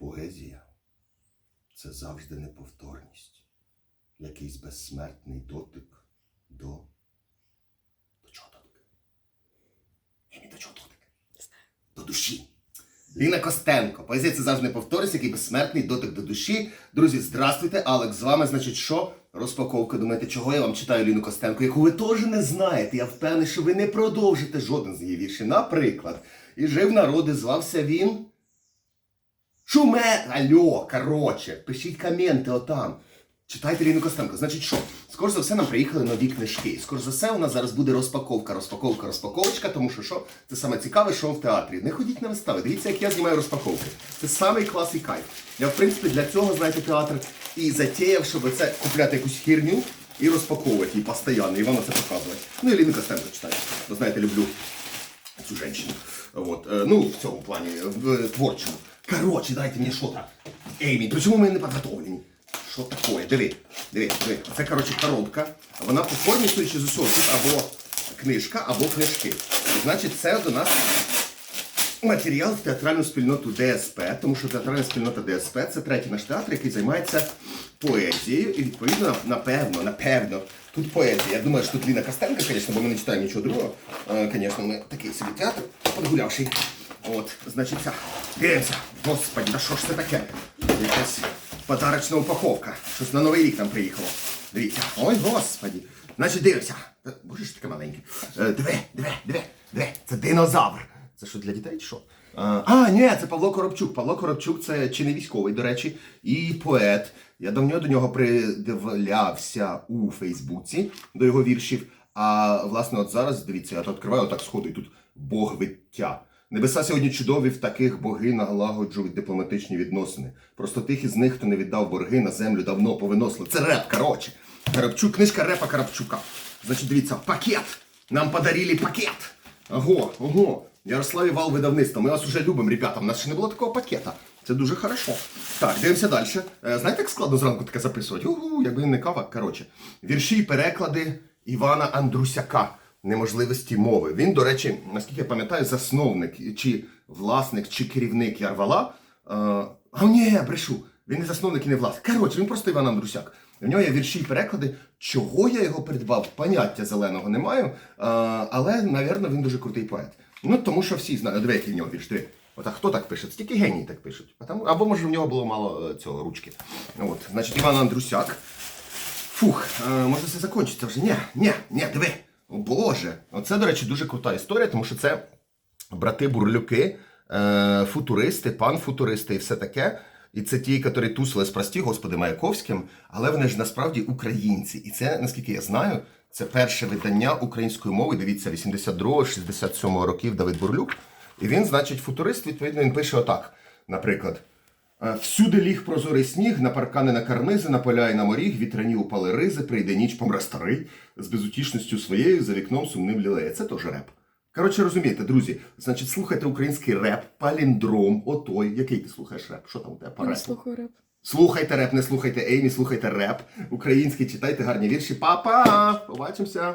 Поезія це завжди неповторність, якийсь безсмертний дотик до. До чого дотик? Емі, до чого дотик? До душі. Ліна Костенко. Поезія це завжди неповторність, який безсмертний дотик до душі. Друзі, здравствуйте, Алекс з вами. Значить, що? Розпаковка. Думаєте, чого я вам читаю Ліну Костенко, яку ви теж не знаєте. Я впевнений, що ви не продовжите жоден з її віршів. Наприклад, і жив народ, і звався він. Шуме! Алло, короче, пишіть коменти отам. Читайте Ліну Костенко. Значить, що? Скоро за все нам приїхали нові книжки. Скоро за все у нас зараз буде розпаковка, розпаковка, розпаковочка, тому що що? Це саме цікаве шоу в театрі. Не ходіть на вистави. Дивіться, як я знімаю розпаковки. Це самий клас і кайф. Я, в принципі, для цього, знаєте, театр і затіяв, щоб це купляти якусь хірню і розпаковувати її постійно, і вам це показувати. Ну і Ліну Костенко читаю. Ви знаєте, люблю цю женщину. Вот. Е, Ну, в цьому плані, в е, творчому. Короче, дайте мені що там. Еймі, почему ми не підготовлені? Що таке? Диви, диви, диви. Це, коротше, коробка. Вона по формі, судячи з усього, тут або книжка, або книжки. Значить, це до нас матеріал в театральну спільноту ДСП, тому що театральна спільнота ДСП це третій наш театр, який займається поезією. І відповідно, напевно, напевно, тут поезія. Я думаю, що тут Ліна Костенко, звісно, бо ми не читаємо нічого другого. Звісно, ми такий собі театр подгулявший. От, значить. Дивимося. Господи, да що ж це таке? Якась подарочна упаковка. Щось на Новий рік нам приїхало. Дивіться. Ой, господи. Значить, дивимося. Боже ж таке маленьке. Е, Диви, диви, диви, диви. Це динозавр. Це що для дітей чи що? А, а, ні, це Павло Коробчук. Павло Коробчук це чи не військовий, до речі, і поет. Я давно до нього придивлявся у Фейсбуці до його віршів. А власне, от зараз, дивіться, я тут відкриваю отак сходу, і тут Бог виття. Небеса сьогодні чудові, в таких боги налагоджують дипломатичні відносини. Просто тих із них, хто не віддав борги на землю, давно повиносили. Це реп, коротше. Карапчук, книжка репа Карапчука. Значить, дивіться, пакет. Нам подарили пакет. Ого, ого. Ярославі Вал видавництво. Ми вас уже любимо, ребята. У нас ще не було такого пакета. Це дуже хорошо. Так, дивимося далі. Е, Знаєте, як складно зранку таке записувати? Угу, якби не кава. Коротше. Вірші і переклади Івана Андрусяка. Неможливості мови. Він, до речі, наскільки я пам'ятаю, засновник чи власник, чи керівник Ярвала. Е, А ні, брешу. Він не засновник і не власник. Коротше, він просто Іван Андрусяк. У нього є вірші і переклади. Чого я його придбав? Поняття зеленого не маю. Е, Але, напевно, він дуже крутий поет. Ну, тому що всі знають, диви, який в нього вірш. Диви. Отак хто так пише? Це Тільки генії так пишуть. Або може в нього було мало е, цього ручки. От, значить, Іван Андрусяк. Фух, може все закінчиться вже. Ні, ні, ні, диви. Боже. Оце, до речі, дуже крута історія, тому що це брати бурлюки, е, футуристи, пан футуристи і все таке. І це ті, які тусили з прості, господи, Маяковським, але вони ж насправді українці. І це, наскільки я знаю, це перше видання української мови. Дивіться, 82-67 років Давид Бурлюк. І він, значить, футурист, відповідно, він пише отак, наприклад. Е, Всюди ліг прозорий сніг, на паркани на карнизи, на поля і на моріг, вітряні упали ризи, прийде ніч, помре старий, з безутішністю своєю за вікном сумним лілеє. Це теж реп. Коротше, розумієте, друзі, значить, слухайте український реп, паліндром, отой. Який ти слухаєш реп? Що там у тебе по Я не репу? слухаю реп. Слухайте реп, не слухайте Еймі, слухайте реп. Український, читайте гарні вірші. Па-па! Побачимося!